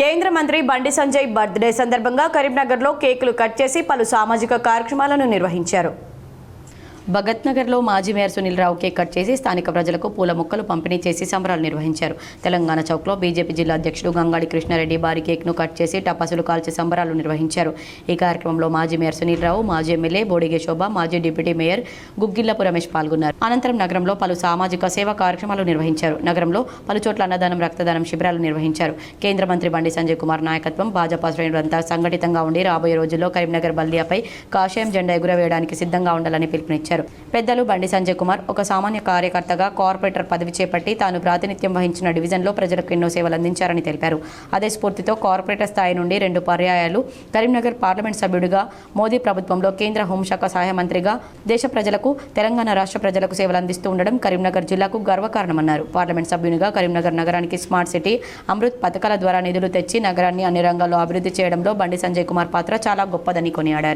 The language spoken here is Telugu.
కేంద్ర మంత్రి బండి సంజయ్ బర్త్డే సందర్భంగా కరీంనగర్లో కేకులు కట్ చేసి పలు సామాజిక కార్యక్రమాలను నిర్వహించారు. భగత్ నగర్లో మాజీ mayor Sunil Rao cake cut చేసి స్థానిక ప్రజలకు పూల మొక్కలు పంపిణీ చేసి సంబరాలు నిర్వహించారు. తెలంగాణ చౌక్లో బీజేపీ జిల్లా అధ్యక్షుడు గంగాడి కృష్ణారెడ్డి భారీ కేక్ను కట్ చేసి టపాసులు కాల్చి సంబరాలు నిర్వహించారు. ఈ కార్యక్రమంలో మాజీ మేయర్ సునీల్ రావు మాజీ ఎమ్మెల్యే బోడిగే శోభ మాజీ డిప్యూటీ మేయర్ గుగ్గిల్లపు రమేష్ పాల్గొన్నారు. అనంతరం నగరంలో పలు సామాజిక సేవా కార్యక్రమాలు నిర్వహించారు. నగరంలో పలు చోట్ల అన్నదానం రక్తదానం శిబిరాలు నిర్వహించారు. కేంద్ర మంత్రి బండి సంజయ్ కుమార్ నాయకత్వం భాజపా శ్రేణులంతా సంఘటితంగా ఉండి రాబోయే రోజుల్లో కరీంనగర్ బల్దియాపై కాషాయం జెండా ఎగురవేయడానికి సిద్ధంగా ఉండాలని పిలుపునిచ్చారు. పెద్దలు బండి సంజయ్ కుమార్ ఒక సామాన్య కార్యకర్తగా కార్పొరేటర్ పదవి చేపట్టి తాను ప్రాతినిధ్యం వహించిన డివిజన్లో ప్రజలకు ఎన్నో సేవలు అందించారని తెలిపారు. అదే స్ఫూర్తితో కార్పొరేటర్ స్థాయి నుండి రెండు పర్యాయాలు కరీంనగర్ పార్లమెంట్ సభ్యుడిగా మోదీ ప్రభుత్వంలో కేంద్ర హోంశాఖ సహాయ మంత్రిగా దేశ ప్రజలకు తెలంగాణ రాష్ట్ర ప్రజలకు సేవలు అందిస్తూ ఉండడం కరీంనగర్ జిల్లాకు గర్వకారణమన్నారు. పార్లమెంట్ సభ్యునిగా కరీంనగర్ నగరానికి స్మార్ట్ సిటీ అమృత్ పథకాల ద్వారా నిధులు తెచ్చి నగరాన్ని అన్ని రంగాల్లో అభివృద్ధి చేయడంలో బండి సంజయ్ కుమార్ పాత్ర చాలా గొప్పదని కొనియాడారు.